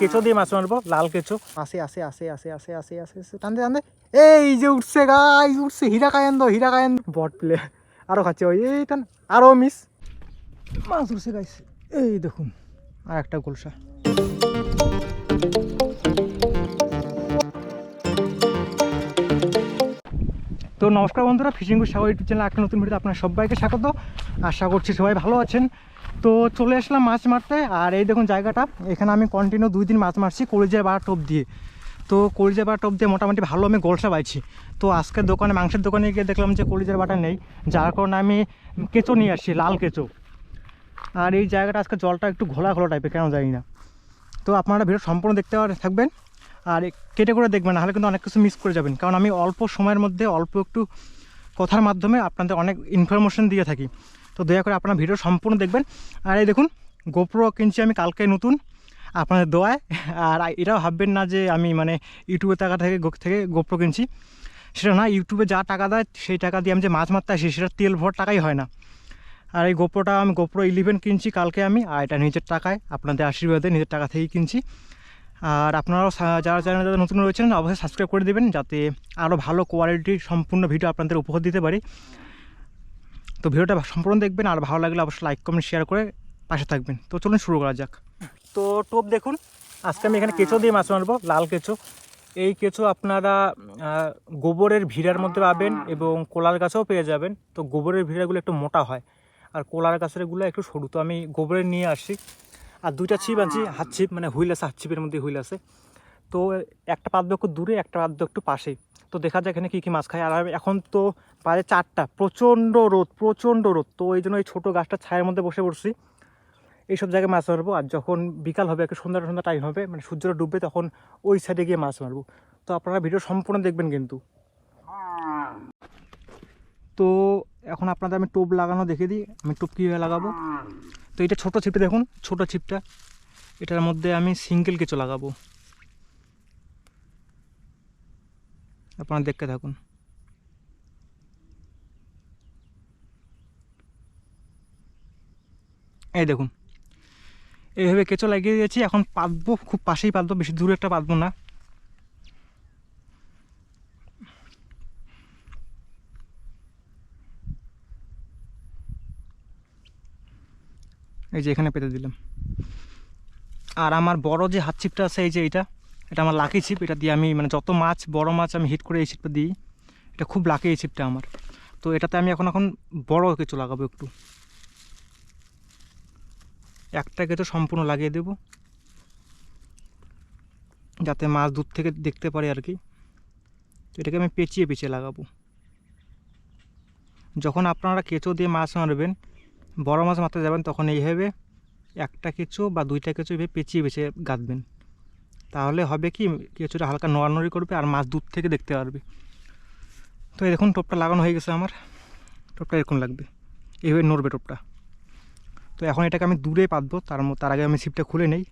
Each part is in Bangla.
কেঁচো দিয়ে মাছ মারবো, লাল কেঁচো। আসে আসে আসে আসে আসে আসে আসে আসে, টানতে টানতে। এই যে উঠছে গাই উঠছে হীরা কায়েন্দ হীরা কায়েন্দ বট প্লে আরও খাচ্ছে, ওই, এই টান আরও মিস মাছ উঠছে গাইস এই দেখুন আর একটা গোলসা। তো নমস্কার বন্ধুরা, fishing good Sagar YouTube channel একটা নতুন ভিডিও আপনার সবাইকে স্বাগত। আশা করছি সবাই ভালো আছেন। তো চলে আসলাম মাছ মারতে, আর এই দেখুন জায়গাটা। এখানে আমি কন্টিনিউ দুই দিন মাছ মারছি কলিজার বা টোপ দিয়ে। তো কলিজার বা টপ দিয়ে মোটামুটি ভালো আমি গোলসা পাইছি। তো আজকের দোকানে, মাংসের দোকানে গিয়ে দেখলাম যে কলিজার বাটা নেই, যার কারণে আমি কেঁচো নিয়ে আসছি, লাল কেঁচো। আর এই জায়গাটা আজকে জলটা একটু ঘোলা ঘোলা টাইপের কেন জানি না। তো আপনারা ভিডিও সম্পূর্ণ দেখতে থাকবেন। আর কেটে করে দেখবেন, নাহলে কিন্তু অনেক কিছু মিস করে যাবেন। কারণ আমি অল্প সময়ের মধ্যে, অল্প একটু কথার মাধ্যমে আপনাদের অনেক ইনফরমেশন দিয়ে থাকি। তো দয়া করে আপনারা ভিডিও সম্পূর্ণ দেখবেন। আর এই দেখুন গোপ্রো কিনছি আমি, কালকে নতুন। আপনাদের দোয়ায়। আর এটাও ভাববেন না যে আমি মানে ইউটিউবে টাকা থেকে থেকে গোপ্রো কিনছি। সেটা না ইউটিউবে যা টাকা দেয়, সেই টাকা দিয়ে আমি যে মাছ মারতে আসি, সেটা তেল ভর টাকাই হয় না। আর এই গোপ্রোটা আমি গোপ্রো ইলেভেন কিনছি কালকে আমি, আর এটা নিজের টাকায়, আপনাদের আশীর্বাদে নিজের টাকা থেকেই কিনছি। আর আপনারাও যারা চ্যানেল যারা নতুন রয়েছেন, অবশ্যই সাবস্ক্রাইব করে দেবেন, যাতে আরও ভালো কোয়ালিটির সম্পূর্ণ ভিডিও আপনাদের উপহার দিতে পারি। তো ভিডিওটা সম্পূর্ণ দেখবেন, আর ভালো লাগলে অবশ্যই লাইক কমেন্ট শেয়ার করে পাশে থাকবেন। তো চলুন শুরু করা যাক। তো টোপ দেখুন, আজকে আমি এখানে কেঁচো দিয়ে মাছ মারবো লাল কেঁচো। এই কেঁচো আপনারা গোবরের ভিড়ার মধ্যে পাবেন এবং কোলার গাছেও পেয়ে যাবেন। তো গোবরের ভিড়াগুলো একটু মোটা হয়, আর কোলার গাছেরগুলো একটু সরু। তো আমি গোবরের নিয়ে আসি। আর দুইটা ছিপ আনছি, হাত ছিপ মানে হুইল আছে, হাত ছিপের মধ্যে হুইল আছে। তো একটা পাদ্য একটু দূরে, একটা পাদ্য একটু পাশেই। তো দেখা যায় এখানে কী কী মাছ খায়। আর এখন তো বাজে চারটা, প্রচণ্ড রোদ প্রচণ্ড রোদ। তো এই জন্য এই ছোটো গাছটা ছায়ের মধ্যে বসে পড়ছি। এইসব জায়গায় মাছ মারবো। আর যখন বিকাল হবে, একটু সন্ধ্যা সন্ধ্যা টাইম হবে মানে সূর্যটা ডুববে, তখন ওই সাইডে গিয়ে মাছ মারবো। তো আপনারা ভিডিও সম্পূর্ণ দেখবেন কিন্তু। তো এখন আপনাদের আমি টোপ লাগানো দেখে দিই। আমি টোপ কীভাবে লাগাবো? তো এটা ছোটো ছিপটা দেখুন, ছোটো ছিপটা। এটার মধ্যে আমি সিঙ্গেল কিছু লাগাবো। আপনারা দেখতে থাকুন। এই দেখুন, এইভাবে কেঁচো লাগিয়ে দিয়েছি। এখন পাতবো, খুব পাশেই পাতবো, বেশি দূরে একটা পাতবো না। এই যে এখানে পেতে দিলাম। আর আমার বড় যে হাত ছিপটা আছে, এই যে এইটা এটা আমার লাকি ছিপ এটা দিয়ে আমি মানে যত মাছ, বড় মাছ আমি হিট করে এই ছিপটা দিই, এটা খুব লাকি এই ছিপটা আমার। তো এটাতে আমি এখন এখন বড় কিছু লাগাবো একটু। একটা কেঁচো সম্পূর্ণ লাগিয়ে দেব। যাতে মাছ দূর থেকে দেখতে পারে আর কি। তো এটাকে আমি পেঁচিয়ে পেঁচিয়ে লাগাবো। যখন আপনারা কেঁচো দিয়ে মাছ মারবেন, বড় মাছ মারতে যাবেন, তখন এইভাবে একটা কেঁচো বা দুইটা কেঁচো এভাবে পেঁচিয়ে পেঁচিয়ে গাঁথবেন তাহলে হবে কি, কিছুটা হালকা নড়ানড়ি করবে আর মাছ দূর থেকে দেখতে পারবে। তো দেখুন টোপটা লাগানো হয়ে গেছে আমার। টোপটা এরকম লাগবে। এইভাবে নড়বে টোপটা। তো এখন এটাকে আমি দূরে পাতবো, তার তার আগে আমি ছিপটা খুলে নেই।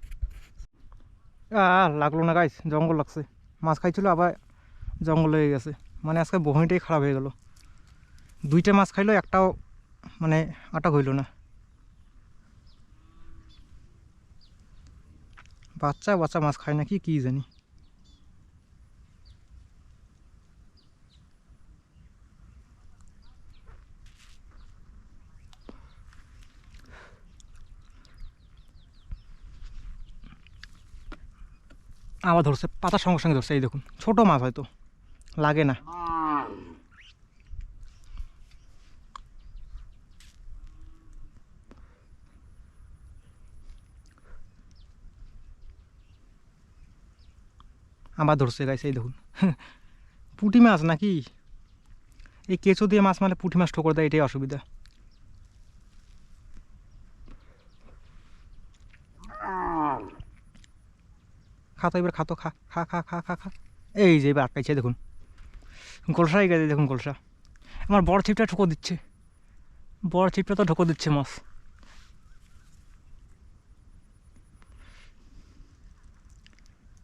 লাগল না গাইস জঙ্গল লাগছে। মাছ খাইছিল, আবার জঙ্গল হয়ে গেছে। মানে আজকে বহনিটাই খারাপ হয়ে গেল। দুইটা মাছ খাইলো, একটাও মানে আটক হইল না। বাচ্চা বাচ্চা মাছ খায় নাকি কি জানি? আবার ধরছে, পাতার সঙ্গে সঙ্গে ধরছে, এই দেখুন, ছোট মাছ হয়তো, লাগে না। আবার ধরছে গাইছে এই দেখুন। পুঁটি মাছ নাকি? এই কেঁচো দিয়ে মাছ মারলে পুঁটি মাছ ঠোকর দেয়, এটাই অসুবিধা। খা তো এবার, খা তো, খা খা খা খা খা খা। এই যে এবার আটকাইছে, দেখুন। গোলসাই গেছে, দেখুন গোলসা। আমার বড় ছিপটা ঠোকো দিচ্ছে। বড় ছিপটা তো ঠোকো দিচ্ছে মাছ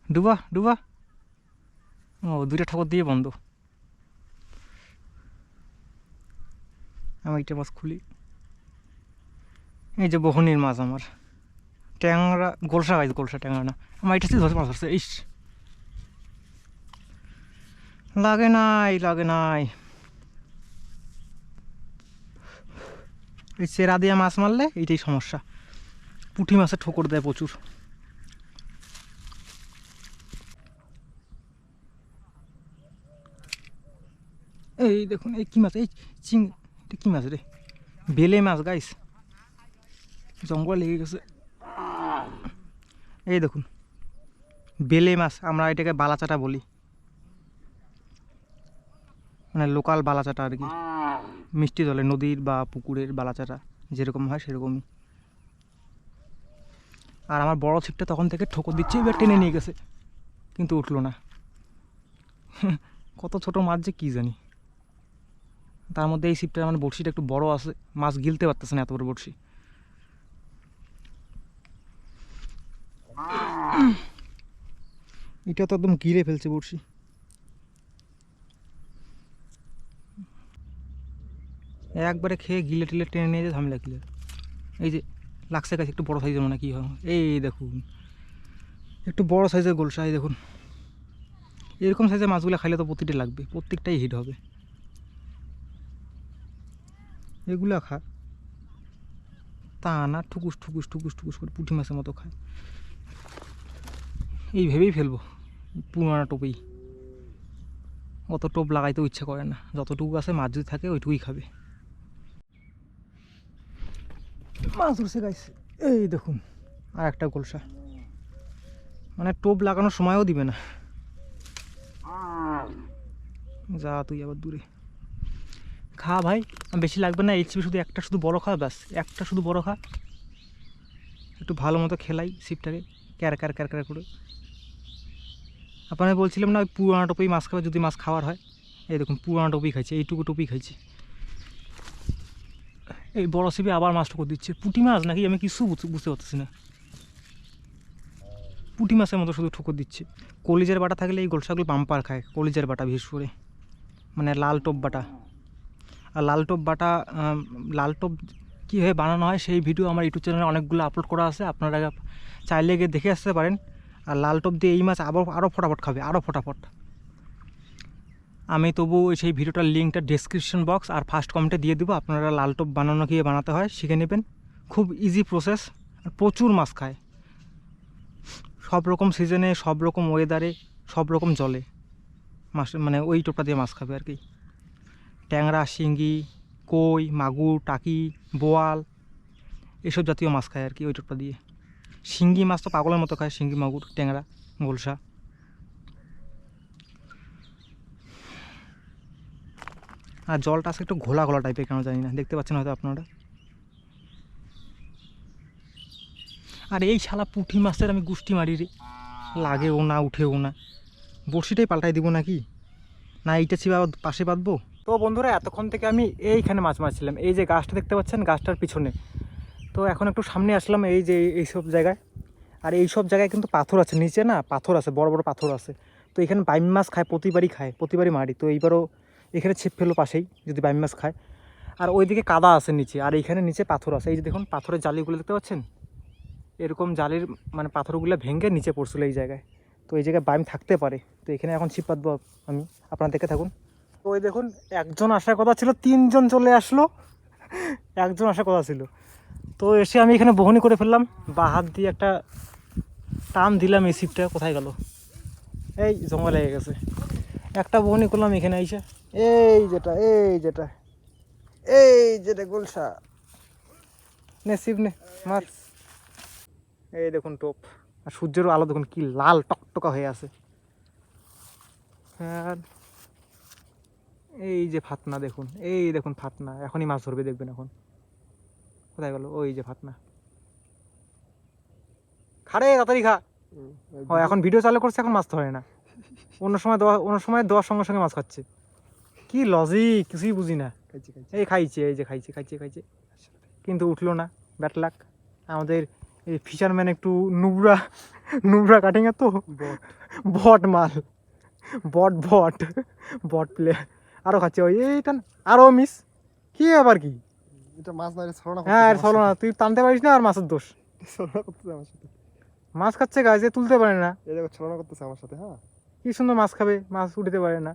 ডুবা ডুবা। ও, দুইটা ঠাকুর দিয়ে বন্ধ। আমি একটা মাছ খুলি। এই যে বহনির মাছ আমার। ট্যাংরা, গোলসা গাইছে গোলসা ট্যাংরা না। আমার এটা ধরছে মাছ ধরছে, ইস। লাগে নাই লাগে নাই। এই চেরা দিয়ে মাছ মারলে এইটাই সমস্যা। পুঁটি মাছের ঠোকর দেয় প্রচুর। এই দেখুন, এই কি মাছ? এই চিং এটা কি মাছ রে? বেলে মাছ গাইস জঙ্গল লেগে গেছে। এই দেখুন, বেলে মাছ, আমরা এটাকে বালাচাটা বলি। মানে লোকাল বালাচাটা আর কি। মিষ্টি জলে, নদীর বা পুকুরের বালাচাটা, যেরকম হয় সেরকমই। আর আমার বড় ছিপটা তখন থেকে ঠোকর দিচ্ছে, এবার টেনে নিয়ে গেছে। কিন্তু উঠল না। কত ছোট মাছ যে কী জানি। তার মধ্যে এই ছিপটা মানে বড়শিটা একটু বড় আছে মাছ গিলতে পারতেছে না এত বড় বড়শি। এটা তো একদম গিলে ফেলছে বড়শি। একবারে খেয়ে গিলে টিলে টেনে নিয়ে যায় ঝামেলা কিলে এই যে লাগছে কাছে একটু বড় সাইজের মানে কি হয়। এই দেখুন একটু বড় সাইজের গোলসা এই দেখুন। এরকম সাইজের মাছগুলো খাইলে তো প্রতিটা লাগবে প্রত্যেকটাই হিট হবে। এগুলা খায়। তা না, ঠুকুস ঠুকুস ঠুকুস ঠুকুস করে পুঁটি মাছের মতো খায়। এই ভেবেই ফেলব, পুরানা টোপেই। অত টোপ লাগাইতেও ইচ্ছা করে না। যতটুকু আছে, মাছ যদি থাকে, ওইটুকুই খাবে। মাছ ধরছে গাইছে এই দেখুন, আর একটা গোলসা। মানে টোপ লাগানোর সময়ও দিবে না। যা তুই আবার দূরে। খা ভাই বেশি লাগবে না, এইচপি শুধু একটা শুধু বড় খা, ব্যাস, একটা শুধু বড় খা। একটু ভালো মতো খেলাই সিপটাকে, ক্যার ক্যার ক্যার ক্যার করে। আপনারা বলছিলাম না, ওই পুরানো টপেই মাছ খাবে, যদি মাছ খাওয়ার হয়? এই দেখুন, পুরানো টপি খাইছে, এইটুকু টপি খাইছে। এই বড় সিপে আবার মাছ ঠোকর দিচ্ছে। পুঁটি মাছ নাকি? আমি কিছু বুঝ- বুঝতে পারতেছি না। পুঁটি মাছের মতো শুধু ঠোকর দিচ্ছে। কলিজের বাটা থাকলে এই গোলসাগুলো পাম্পার খায়, কলিজের বাটা বিশেষ করে। মানে লাল টোপ বাটা। আর লাল টোপ বাটা আম, লাল টোপ কীভাবে বানানো হয় সেই ভিডিও আমার ইউটিউব চ্যানেলে অনেকগুলো আপলোড করা আছে। আপনারা চাইলে গিয়ে দেখে আসতে পারেন। আর লাল টোপ দিয়ে এই মাছ আবার আরও ফটাফট খাবে আরও ফটাফট। আমি তবু সেই ভিডিওটার লিঙ্কটা ডেসক্রিপশন বক্স আর ফার্স্ট কমেন্টে দিয়ে দেবো। আপনারা লাল টোপ বানানো কীভাবে বানাতে হয় শিখে নেবেন। খুব ইজি প্রসেস আর প্রচুর মাছ খায়। সব রকম সিজনে সব রকম ওয়েদারে সব রকম জলে মাছ মানে ওই টোপটা দিয়ে মাছ খাবে আর কি। ট্যাংরা, শিঙ্গি, কই, মাগুর, টাকি, বোয়াল এসব জাতীয় মাছ খায় আর কি ওই টোপটা দিয়ে। শিঙ্গি মাছ তো পাগলের মতো খায়, শিঙ্গি, মাগুর, ট্যাংরা, গোলসা। আর জলটা আছে একটু ঘোলা ঘোলা টাইপের কেন জানি না, দেখতে পাচ্ছেন হয়তো আপনারা। আর এই শালা পুঁটি মাছের আমি গুষ্টি মারি রে, লাগেও না, উঠেও না। বড়শিটাই পাল্টাই দিব নাকি? না, এইটা ছিবা আবার পাশে বাঁধবো? তো বন্ধুরা, এতক্ষণ থেকে আমি এইখানে মাছ মারছিলাম। এই যে গাছটা দেখতে পাচ্ছেন, গাছটার পিছনে। তো এখন একটু সামনে আসলাম এই যে এইসব জায়গায়। আর এই সব জায়গায় কিন্তু পাথর আছে, নিচে না পাথর আছে, বড় বড় পাথর আছে। তো এখানে বাইম মাছ খায়, প্রতিবারই খায়, প্রতিবারই মারি। তো এইবারও এখানে ছিপ ফেলো পাশেই, যদি বাইম মাছ খায়। আর ওইদিকে কাদা আছে নিচে, আর এইখানে নিচে পাথর আছে। এই যে দেখুন, পাথরের জালিগুলো দেখতে পাচ্ছেন? এরকম জালির মানে পাথরগুলো ভেঙে নিচে পড়ছিল এই জায়গায়। তো এই জায়গায় বাইম থাকতে পারে। তো এখানে এখন ছিপ পাতবো আমি। আপনারা দেখে থাকুন। তো ওই দেখুন, একজন আসার কথা ছিল, তিনজন চলে আসলো। একজন আসার কথা ছিল। তো এসে আমি এখানে বহনি করে ফেললাম। বা হাত দিয়ে একটা টান দিলাম এই ছিপটা, কোথায় গেল? এই জমা লেগে গেছে। একটা বহনি করলাম এখানে আইসা। এই যেটা এই যেটা এই যেটা গোলসা। নে শিব নে, মার। এই দেখুন টোপ। আর সূর্যেরও আলো দেখুন, কি লাল টকটকা হয়ে আছে। আর এই যে ফাতনা দেখুন এই দেখুন ফাতনা এখনই মাছ ধরবে দেখবেন এখন। কোথায় গেল? ওই যে ফাতনা। খারে তাড়াতাড়ি খা। ও এখন ভিডিও চালু করছে এখন মাছ ধরে না। অন্য সময় দেওয়া অন্য সময় দেওয়ার সঙ্গে সঙ্গে মাছ খাচ্ছে। কি লজিক কিছুই বুঝি না। এই খাইছে এই যে খাইছে খাইছে খাইছে। কিন্তু উঠল না ব্যাট লাক আমাদের এই ফিশারম্যান একটু নুবরা নুবরা কাটিং তো। বট। মাল। বট বট। বট প্লেয়ার আরও খাচ্ছে ওই এইটা আরও মিস কি আবার কি? এটা মাছ মারে ছড়া হ্যাঁ আর চলো না তুই টানতে পারিস না আর মাছের দোষ। ছলনা করতেছে আমার সাথে। মাছ খাচ্ছে গাছ তুলতে পারে না। এই দেখো ছলনা করতেছে আমার সাথে হ্যাঁ। কি সুন্দর মাছ খাবে মাছ উঠতে পারে না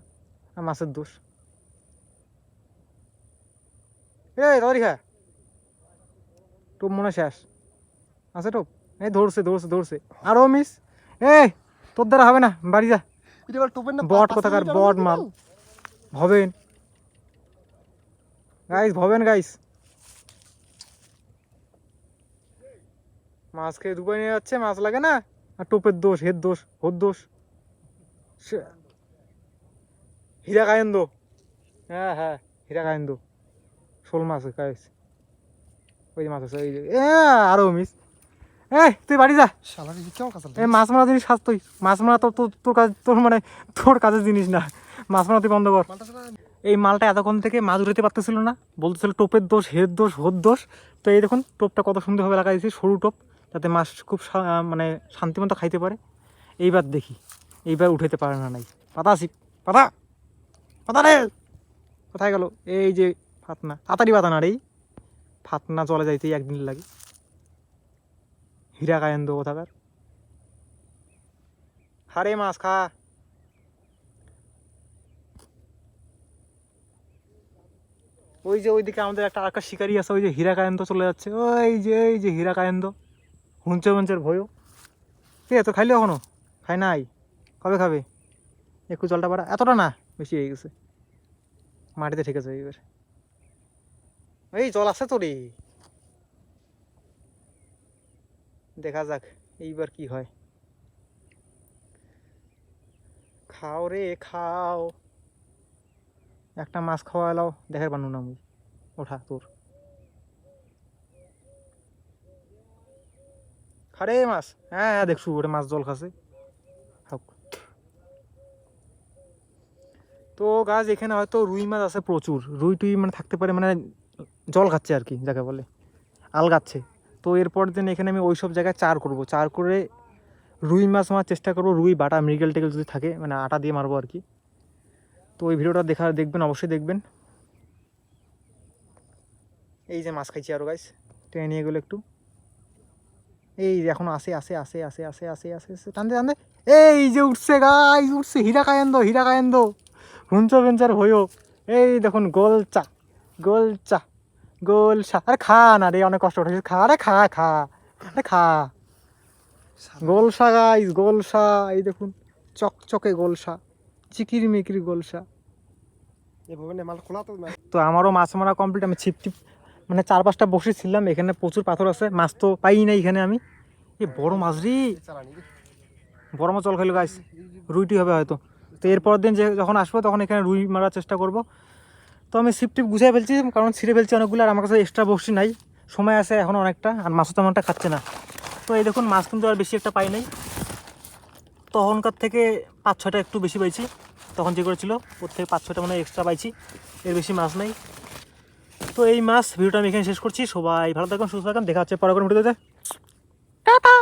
আর মাছের দোষ। এই তাড়াতাড়ি খা। টোপ মনে শেষ। আছে টোপ? এই ধরছে ধরছে ধরছে। আরও মিস এই তোর দ্বারা হবে না বাড়ি যা। বট কোথাকার বট মাল। ভবেন। গাইস ভবেন গাইস মাছ খেয়ে দুবাই নিয়ে যাচ্ছে মাছ লাগে না? আর টোপের দোষ হের দোষ হোর দোষ। হীরা কায়েন্দ হ্যাঁ হ্যাঁ হীরা কায়েন্দ শোল মাছ গাইস ওই মাছ আছে ওই এ আরও মিস এই তুই বাড়ি যা। এই মাছ মারা জিনিস খাস তুই। মাছ মারা তোর তোর- তোর কাজ তোর মানে তোর কাজের জিনিস না। মাছ মারা তুই বন্ধ কর। এই মালটা এতক্ষণ থেকে মাছ উঠাতে পারতেছিল না। বলতেছিল টোপের দোষ, হের দোষ, হোর দোষ। তো এই দেখুন, টোপটা কত সুন্দরভাবে লাগাইছি সরু টোপ, যাতে মাছ খুব মানে শান্তিমতো খাইতে পারে। এইবার দেখি, এইবার উঠাতে পারে না নাই। পাতা আসি, পাতা পাতা রে। কোথায় গেল? এই যে ফাতনা, তাড়াতাড়ি পাতা না রে। ফাতনা চলে যাইতেই একদিন লাগে। হীরা কায়ন্দ কোথাকার? হারে মাছ খা। ওই যে ওইদিকে আমাদের একটা আরেকটা শিকারি আছে, ওই যে হীরাকায়ন্দ চলে যাচ্ছে। ওই যে, এই যে হীরাকায়ন্দ। হুঞ্চে হুঞ্চের ভয়ও। ঠিক আছে খাইলে এখনও খাই নাই। কবে খাবে? একটু জলটা পাড়া এতটা না, বেশি হয়ে গেছে। মাটিতে ঠিক আছে এইবার এই জল আছে তো রে দেখা যাক, এইবার কি হয়। খাও রে, খাও। একটা মাছ খাওয়া এলাও দেখার বানু না ওঠা, তোর। খারে মাছ। হ্যাঁ হ্যাঁ দেখছু, ওটা মাছ জল খাসে তো গাছ, এখানে হয়তো রুই মাছ আছে প্রচুর। রুই টুই মানে থাকতে পারে মানে জল খাচ্ছে আর কি, যাকে বলে। আল আলগাচ্ছে তো এরপর দিন এখানে আমি ওই সব জায়গায় চার করব। চার করে রুই মাছ মারার চেষ্টা করব। রুই, বাটা, মৃগেল টেগেল যদি থাকে মানে আটা দিয়ে মারবো আর কি। তো ওই ভিডিওটা দেখা দেখবেন অবশ্যই দেখবেন। এই যে মাছ খাইছি আরও গাইস টেনে নিয়ে গেলো একটু। এই যে এখন আসে আসে আসে আসে আসে আসে আসে আসে। টানতে টানতে। এই যে উঠছে গাইস উঠছে। হীরা কায়েন্দ হীরা কায়েন্দ। হুঞ্চ বেঞ্চার হইও। এই দেখুন গোল চা গোল চা গোল চা আরে খা না রে অনেক কষ্ট উঠেছে খা আরে খা খা আরে খা। গোলসা গাইস গোলসা। এই দেখুন চকচকে গোলসা। চিকির মিকির গোলসা। তো আমারও মাছ মারা কমপ্লিট আমি ছিপ টিপ মানে চার পাঁচটা বসেছিলাম এখানে প্রচুর পাথর আছে মাছ তো পাই না এখানে আমি। এ বড় মাছ রে। বড় মাছ জল খাইলো গাছ রুইটি হবে হয়তো। তো এরপর দিন যে যখন আসব তখন এখানে রুই মারার চেষ্টা করব। তো আমি ছিপ টিপ গুছিয়ে ফেলছি কারণ ছিঁড়ে ফেলছি অনেকগুলো আর আমার কাছে এক্সট্রা বসি নাই। সময় আছে এখন অনেকটা আর মাছও তেমনটা খাচ্ছে না। তো এই দেখুন মাছ কিন্তু আর বেশি একটা পাই নাই। তখনকার থেকে পাঁচ ছটা একটু বেশি পাইছি। তখন যে করেছিল, ওর থেকে পাঁচ ছটা মানে এক্সট্রা পাইছি। এর বেশি মাছ নাই। তো এই মাছ ভিডিওটা আমি এখানে শেষ করছি। সবাই ভালো থাকুন, সুস্থ থাকবেন দেখা হচ্ছে পরে ভিডিওতে। টাটা!